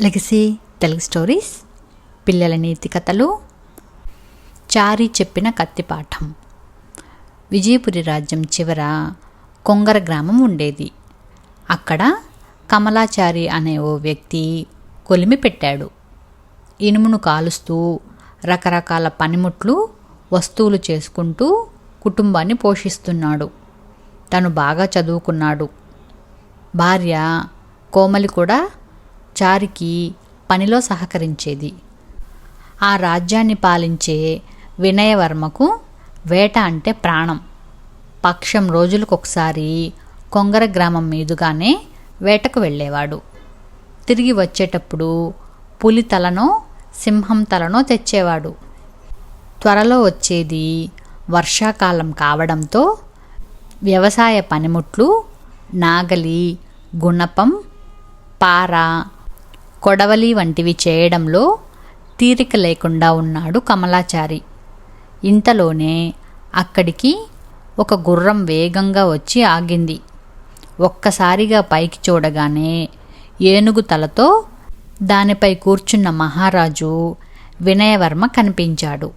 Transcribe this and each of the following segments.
Legacy Telugu stories పిల్లల నీతి కథలు చారి చెప్పిన కత్తి పాఠం. విజయపురి రాజ్యం చివర కొంగర గ్రామం ఉండేది. అక్కడ కమలాచారి అనే ఓ వ్యక్తి కొలిమి పెట్టాడు. ఇనుమును కాలుస్తూ రకరకాల పనిముట్లు వస్తువులు చేసుకుంటూ కుటుంబాన్ని పోషిస్తున్నాడు. తను బాగా చదువుకున్నాడు. భార్య కోమలి కూడా చారికి పనిలో సహకరించేది. ఆ రాజ్యాన్ని పాలించే వినయవర్మకు వేట అంటే ప్రాణం. పక్షం రోజులకొకసారి కొంగర గ్రామం మీదుగానే వేటకు వెళ్ళేవాడు. తిరిగి వచ్చేటప్పుడు పులి తలనో సింహం తలనో తెచ్చేవాడు. త్వరలో వచ్చేది వర్షాకాలం కావడంతో వ్యవసాయ పనిముట్లు నాగలి గుణపం పార కొడవలి వంటివి చేయడంలో తీరిక లేకుండా ఉన్నాడు కమలాచారి. ఇంతలోనే అక్కడికి ఒక గుర్రం వేగంగా వచ్చి ఆగింది. ఒక్కసారిగా పైకి చూడగానే ఏనుగు తలతో దానిపై కూర్చున్న మహారాజు వినయవర్మ కనిపించాడు.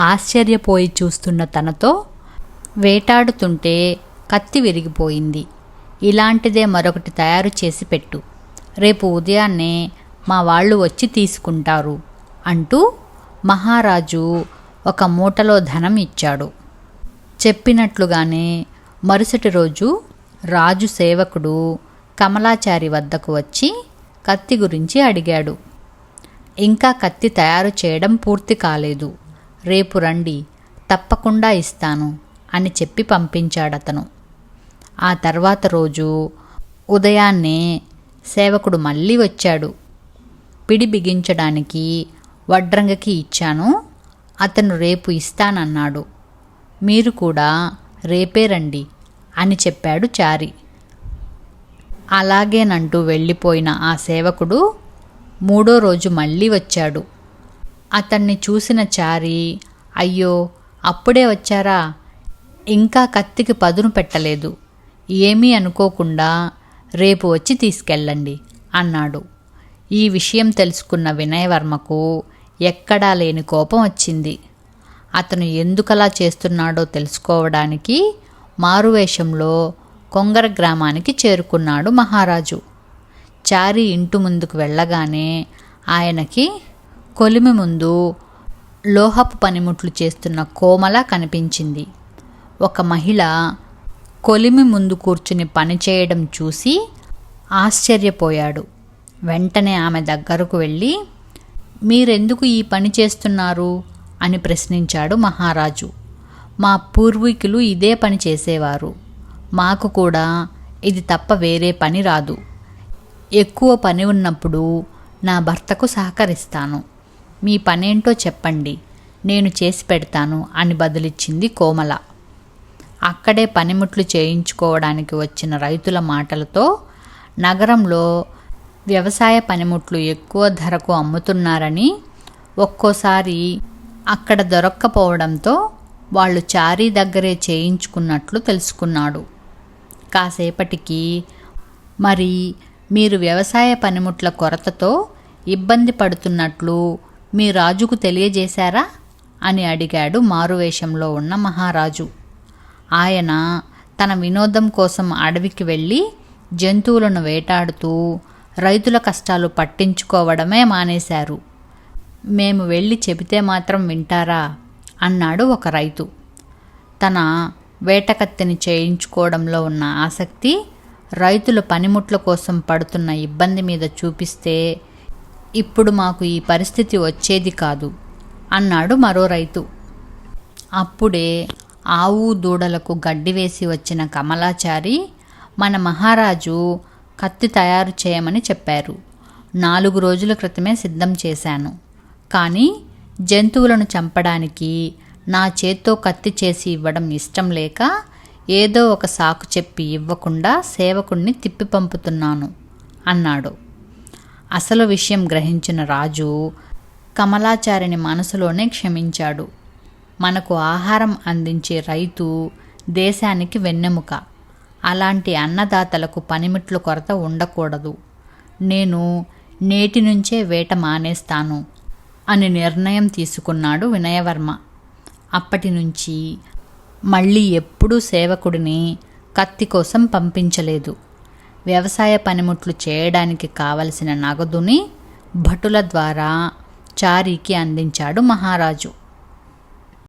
ఆశ్చర్యపోయి చూస్తున్న తనతో వేటాడుతుంటే కత్తి విరిగిపోయింది. ఇలాంటిదే మరొకటి తయారు చేసి పెట్టు. రేపు ఉదయాన్నే మా వాళ్ళు వచ్చి తీసుకుంటారు అంటూ మహారాజు ఒక మూటలో ధనం ఇచ్చాడు. చెప్పినట్లుగానే మరుసటి రోజు రాజు సేవకుడు కమలాచారి వద్దకు వచ్చి కత్తి గురించి అడిగాడు. ఇంకా కత్తి తయారు చేయడం పూర్తి కాలేదు. రేపు రండి తప్పకుండా ఇస్తాను అని చెప్పి పంపించాడతను. ఆ తర్వాత రోజు ఉదయాన్నే సేవకుడు మళ్ళీ వచ్చాడు. పిడి బిగించడానికి వడ్రంగకి ఇచ్చాను. అతను రేపు ఇస్తానన్నాడు. మీరు కూడా రేపే రండి అని చెప్పాడు చారి. అలాగేనంటూ వెళ్ళిపోయిన ఆ సేవకుడు మూడో రోజు మళ్ళీ వచ్చాడు. అతన్ని చూసిన చారి అయ్యో అప్పుడే వచ్చారా? ఇంకా కత్తికి పదును పెట్టలేదు. ఏమీ అనుకోకుండా రేపు వచ్చి తీసుకెళ్ళండి అన్నాడు. ఈ విషయం తెలుసుకున్న వినయవర్మకు ఎక్కడా లేని కోపం వచ్చింది. అతను ఎందుకలా చేస్తున్నాడో తెలుసుకోవడానికి మారువేషంలో కొంగర గ్రామానికి చేరుకున్నాడు మహారాజు. చారి ఇంటి ముందుకు వెళ్ళగానే ఆయనకి కొలిమి ముందు లోహపు పనిముట్లు చేస్తున్న కోమల కనిపించింది. ఒక మహిళ కొలిమి ముందు కూర్చుని పనిచేయడం చూసి ఆశ్చర్యపోయాడు. వెంటనే ఆమె దగ్గరకు వెళ్ళి మీరెందుకు ఈ పని చేస్తున్నారు? అని ప్రశ్నించాడు మహారాజు. మా పూర్వీకులు ఇదే పని చేసేవారు. మాకు కూడా ఇది తప్ప వేరే పని రాదు. ఎక్కువ పని ఉన్నప్పుడు నా భర్తకు సహకరిస్తాను. మీ పనేంటో చెప్పండి. నేను చేసి పెడతాను అని బదులిచ్చింది కోమల. అక్కడే పనిముట్లు చేయించుకోవడానికి వచ్చిన రైతుల మాటలతో నగరంలో వ్యవసాయ పనిముట్లు ఎక్కువ ధరకు అమ్ముతున్నారని ఒక్కోసారి అక్కడ దొరక్కపోవడంతో వాళ్ళు చారీ దగ్గరే చేయించుకున్నట్లు తెలుసుకున్నాడు. కాసేపటికి మరి మీరు వ్యవసాయ పనిముట్ల కొరతతో ఇబ్బంది పడుతున్నట్లు మీ రాజుకు తెలియజేశారా? అని అడిగాడు మారువేషంలో ఉన్న మహారాజు. ఆయన తన వినోదం కోసం అడవికి వెళ్ళి జంతువులను వేటాడుతూ రైతుల కష్టాలు పట్టించుకోవడమే మానేశారు. మేము వెళ్ళి చెబితే మాత్రం వింటారా? అన్నాడు ఒక రైతు. తన వేటకత్తిని చేయించుకోవడంలో ఉన్న ఆసక్తి రైతుల పనిముట్ల కోసం పడుతున్న ఇబ్బంది మీద చూపిస్తే ఇప్పుడు మాకు ఈ పరిస్థితి వచ్చేది కాదు అన్నాడు మరో రైతు. అప్పుడే ఆవు దూడలకు గడ్డి వేసి వచ్చిన కమలాచారి మన మహారాజు కత్తి తయారు చేయమని చెప్పారు. నాలుగు రోజుల క్రితమే సిద్ధం చేశాను. కానీ జంతువులను చంపడానికి నా చేత్తో కత్తి చేసి ఇవ్వడం ఇష్టం లేక ఏదో ఒక సాకు చెప్పి ఇవ్వకుండా సేవకుణ్ణి తిప్పి పంపుతున్నాను అన్నాడు. అసలు విషయం గ్రహించిన రాజు కమలాచారిని మనసులోనే క్షమించాడు. మనకు ఆహారం అందించే రైతు దేశానికి వెన్నెముక. అలాంటి అన్నదాతలకు పనిముట్లు కొరత ఉండకూడదు. నేను నేటి నుంచే వేట మానేస్తాను అని నిర్ణయం తీసుకున్నాడు వినయవర్మ. అప్పటి నుంచి మళ్ళీ ఎప్పుడూ సేవకుడిని కత్తి కోసం పంపించలేదు. వ్యవసాయ పనిముట్లు చేయడానికి కావలసిన నగదుని భటుల ద్వారా చారీకి అందించాడు మహారాజు.